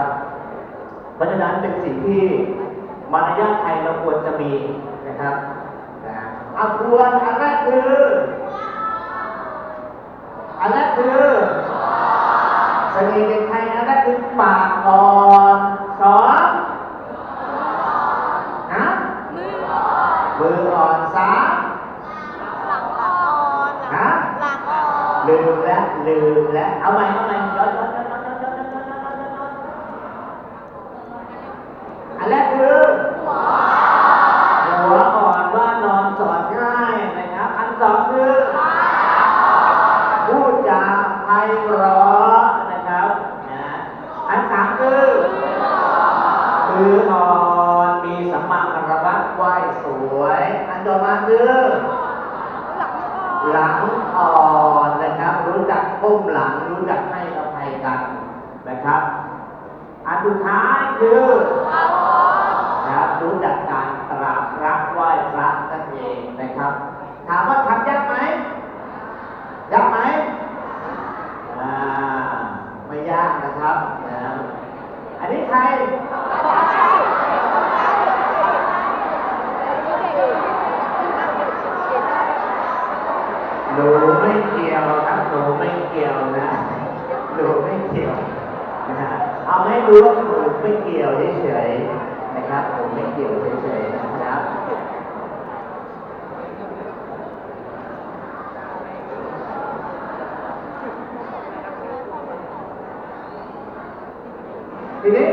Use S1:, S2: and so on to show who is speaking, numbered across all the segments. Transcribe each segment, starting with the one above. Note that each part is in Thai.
S1: นะครับ เพราะฉะนั้นเป็นสิ่งที่มารยาทไทยเราควรจะมีนะครับนะเอาทวนอันแรกคือ อันแรกคือเสน่ห์เด็กไทยอันแรกคือปากอ่อนสองนะ
S2: มือ
S1: มืออ่อนสาม
S2: หลังอ่อน
S1: ฮะ
S2: หลังอ่อน
S1: ลืมแล้วลืมแล้วเอาใหม่เอาใหม่ย้อน รู้มห
S2: ลัง
S1: รู้จักให้อภัยกันนะครับ อันสุดท้ายคือนะครับรู้จักการกราบพระไหว้พระนั่นเองนะครับ ถามว่าทำยากไหมยากไหมอ่าไม่ยากนะครับนะอันนี้ใคร หนูไม่เกี่ยวครับหนูไม่เกี่ยวนะหนูไม่เกี่ยวนะฮะ เอาให้ดูว่าหนูไม่เกี่ยวเฉยๆนะครับหนูไม่เกี่ยวเฉยๆนะครับทีนี้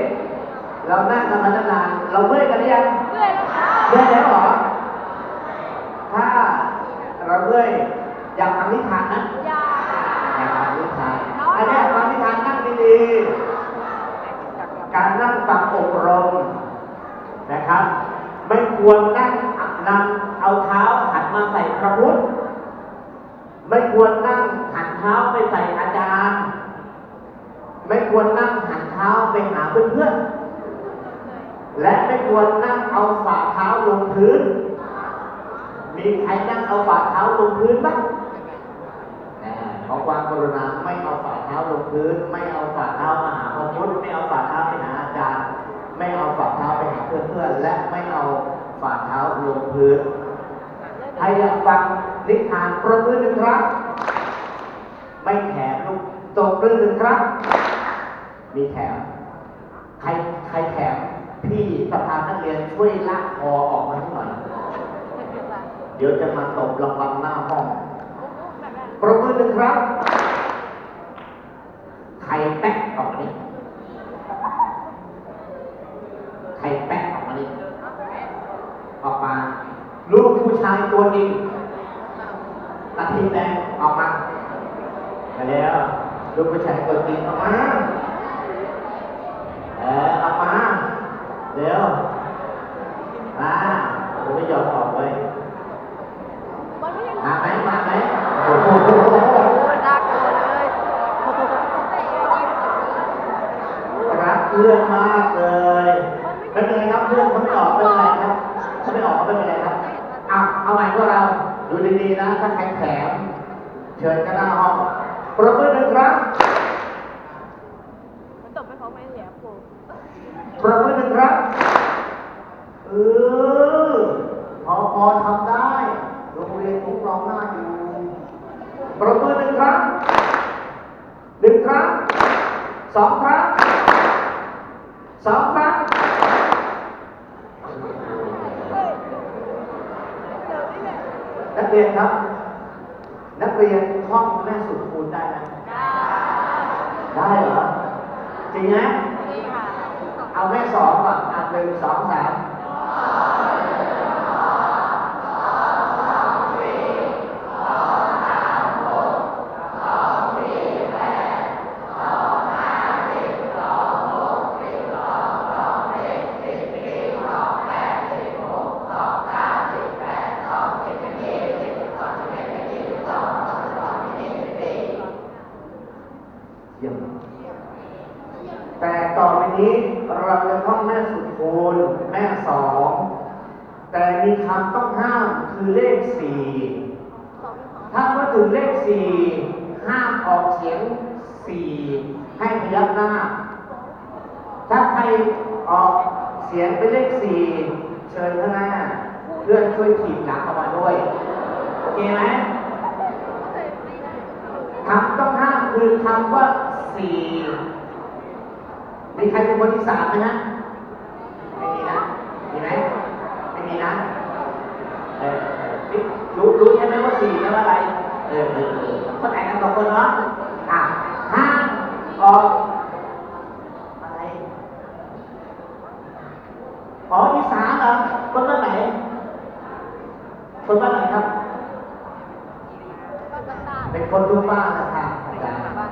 S1: เรานั่งกันมาตั้งนานเราเมื่อยกันหรือยัง
S2: เมื่อยแล้วค่ะ
S1: เมื่อยแล้วเหรอถ้าเราเมื่อยอยากทำนิทานนะ
S2: ยา
S1: อยากทำนิทานอันนี้ยทำนิทานนั่งดีๆ อบรมนะครับ ไม่ควรนั่งนำเอาเท้าหันมาใส่พระพุทธไม่ควรนั่งหันเท้าไปใส่อาจารย์ ไม่ควรนั่งหันเท้าไปหาเพื่อนๆและไม่ควรนั่งเอาฝ่าเท้าลงพื้น มีใครนั่งเอาฝ่าเท้าลงพื้นบ้างขอความกรุณาไม่เอาฝ่าเท้าลงพื้น ไม่เอาฝ่าเท้ามาหาพระพุทธไม่เอาฝ่าอาจารย์ ไม่เอาฝ่าเท้าไปหาเพื่อนๆ และไม่เอาฝ่าเท้าล งพื้นใครอยากฟังนิทานประมือหนึ่งครั้งไม่แถมลูกตบมือหนึ่งครั้งมีแถม ใครใครแถมพี่สภานักเรียนช่วยลากคอออกมาให้หน่อย เดี๋ยวจะมาตบรางวัลหน้าห้องประมือหนึ่งครั้ง ใครแป๊กออกมานี่ใครแป๊กออกมานี่ออกมา ลูกผู้ชาย ตัวจริงตาทีแดงออกมามาแล้วลูกผู้ชายตัวจริงออกมาเออออกมาเร็วมาผมไม่ยอมออกเลย
S2: มันไม่ยัง
S1: มาไหมมาไหมโอ้โห
S2: น่ากลัวเลย
S1: รักเพื่อนมากเลยไม่เป็นไรครับเพื่อนเขาไม่ออกไม่เป็นไรครับเขาไม่ออกก็ไม่เป็นไรครับอะเอาใหม่พวกเราดูดีๆนะ ถ้าใครแถม เชิญกันหน้าห้องประมือหนึ่งครั้ง
S2: มันตบไปเขาไม่เหลีย ปู
S1: ประมือหนึ่งครั้งเออ พอพอทำได้ โรงเรียนคุ้มครองหน้าอยู่ ประมือหนึ่งครั้งหนึ่งครั้งสองครั้งสองครั้งนักเรียนครับ นักเรียนท่องแม่สุดคูณได้ไหมได้เหรอ จริงไหม
S2: นี่ค่ะ
S1: เอาแม่สองก่อนอะหนึ่งสองสามเยี่ยมแต่ต่อไปนี้ เราจะท่องแม่สุดคูณแม่สองแต่มีคำต้องห้ามคือเลขสี่ถ้าว่าถึงเลขสี่ห้ามออกเสียงสี่ให้พยักหน้า ถ้าใครออกเสียงเป็นเลขสี่เชิญข้างหน้าเพื่อนช่วยถีบหลังออกมาด้วย โอเคไหมคำต้องห้ามคือคำว่าสี่ มีใครเป็นคนที่สามไหมฮะไม่มีนะมีไหมไม่มีนะเออนี่รู้รู้ใช่ไหมว่าสี่แปลว่าอะไร เออเออเออเข้าใจกันสองคนเนาะอะห้ามออกอะไรอ๋ออีสานเหรอคนบ้านไหนคนบ้านไหนครับ
S2: บ้านตา
S1: เป็นคนรุ่นบ้านนะครับอาจารย์
S2: บ้านบ้าน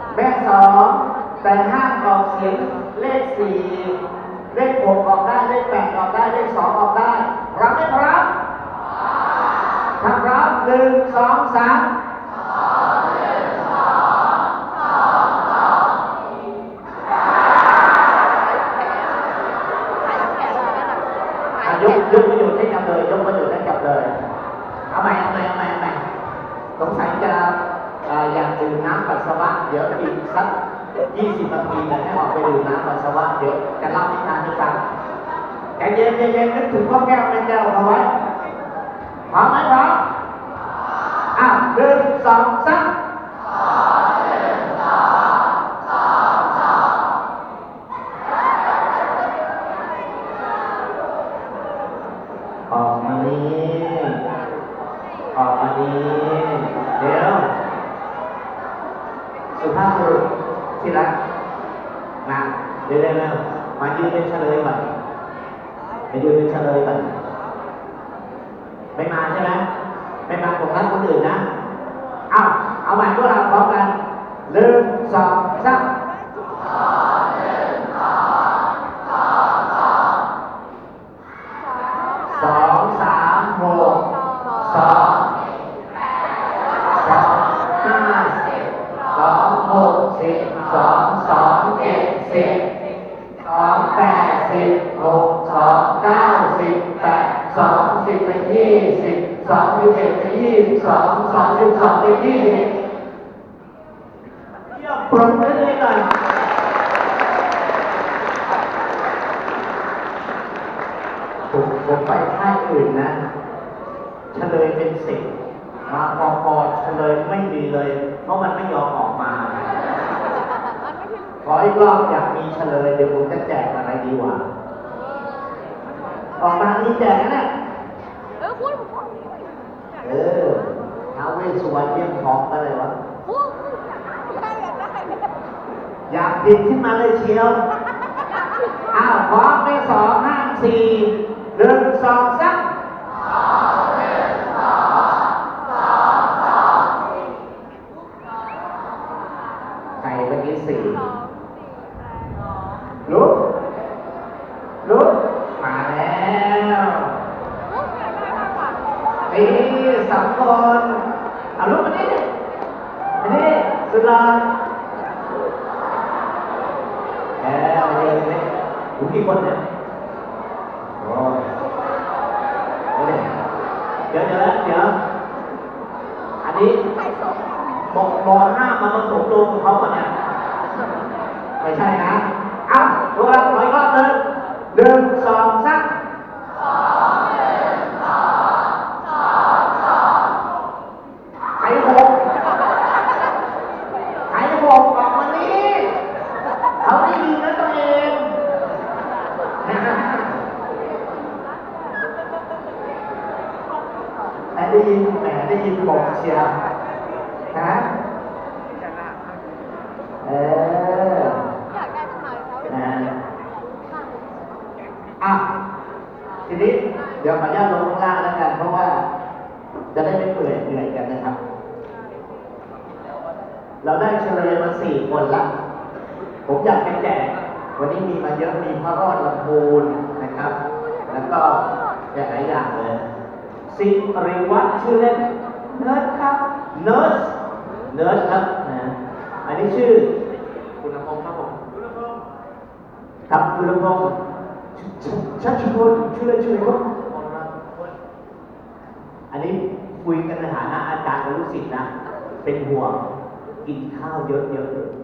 S2: ตา
S1: แม่สอง แต่ห้ามออกเสียงเลขสี่เลขหกออกได้ เลขแปดออกได้ เลขสองออกได้ รับไหมครับถ้ารับหนึ่งสองสาม
S2: ขายแขนเลยนะขา
S1: อะ
S2: ย
S1: ยกยกประโยชน์ให้จำเลยยกประโยชน์ให้จำเลย เอาใหม่เอาใหม่เอาใหม่เอาใหม่สงสัยจะเอ่ออยากดื่มน้ำปัสสาวะ เดี๋ยวอีกสัก ยี่สิบนาทีจะให้ออกไปดื่มน้ำปัสสาวะเดี๋ยวจะเล่านิทานให้ฟังใจเย็นเย็นนึกถึงพ่อแก้วแม่แก้วเอาไว้พร้อมไหมพร้อมอะหนึ่งสองสามออกมานี้ออกมานี้เดี๋ยวสุภาพบุรุษ เดี๋ยวเร็วมายืนเป็นเฉลยก่อนมายืนเป็นเฉลยก่อนไม่มาใช่ไหมไม่มาผมรักคนอื่นนะ เอาเอาใหม่พวกเราพร้อมกันหนึ่งสองสามสองสามหกสองสองห้าสิบสองหกสิบสองสองเจ็ดสิบ สิบหกสองเก้าสิบแปดสองสิบเป็นยี่สิบสองสิบเอ็ดเป็นยี่สิบสองสองสิบสองเป็นยี่สิบเรียมปรบมือเลยหน่อยผมผมไปค่ายอื่นนะ เฉลยเป็นสิบมาพอพอเฉลยไม่มีเลย เพราะมันไม่ยอมออกมา ขออีกรอบอยากมีเฉลยเดี๋ยวผมจะแจกอะไรดีกว่า ออกมานี่แจกนะเนี่ย
S2: เออคุณ
S1: เออท้าวเวสสุวรรณเยี่ยมท้องอะไรวะ
S2: อยากได้
S1: อยากผิดขึ้นมาเลยเชียว อ้าวพร้อมในสองห้าสี่หนึ่งสองสามไก่เมื่อกี้สี่
S2: สองสี่แปดสอง
S1: ลุกลุกมาแล้ว
S2: โอ้ยอยากได้มากกว่า
S1: นี่สองคนเอาลุกมานี่ดิมา นี่สุดหลอเออมานี่มานี่อยู่กี่คนเนี่ยโอ้ยเดี๋ยวเดี๋ยวเดี๋ยวอันนี้
S2: ใครส่ง
S1: มมห้ามาผสมรวมกับเขาก่อนเนี่ยไม่ใช่นะ อ้าตัวเราขออีกรอบหนึ่งหนึ่งสองสามไข่หกไข่หกออกมานี้เขาได้ยินนะตัวเองแต่ได้ ยินแหมได้ยินบอกเชียร์ฮะเออ
S2: อยากได้ทำไมเขา
S1: นะอะทีนี้เดี๋ยวขออนุญาตลงข้างล่างแล้วกันเพราะว่า จะได้ไม่เปื่อยเหนื่อยกันนะครับ เราได้เฉลยมาสี่คนละผมอยากจะแจกวันนี้มีมาเยอะมีพระรอดลำพูนนะครับ แล้วก็หลายอย่างเลย สิริวัฒน์ชื่อเล่นเนิร์ดครับเนิร์ดเนิร์ดครับนะอันนี้ชื่อคุณพงศ์ครับผมคุณพงศ์ครับคุณพงศ์ชัชพลชื่อเล่นชื่ออะไรครับอันนี้คุยกันในฐานะอาจารย์กับลูกศิษย์นะ เป็นห่วงกินข้าวเยอะๆ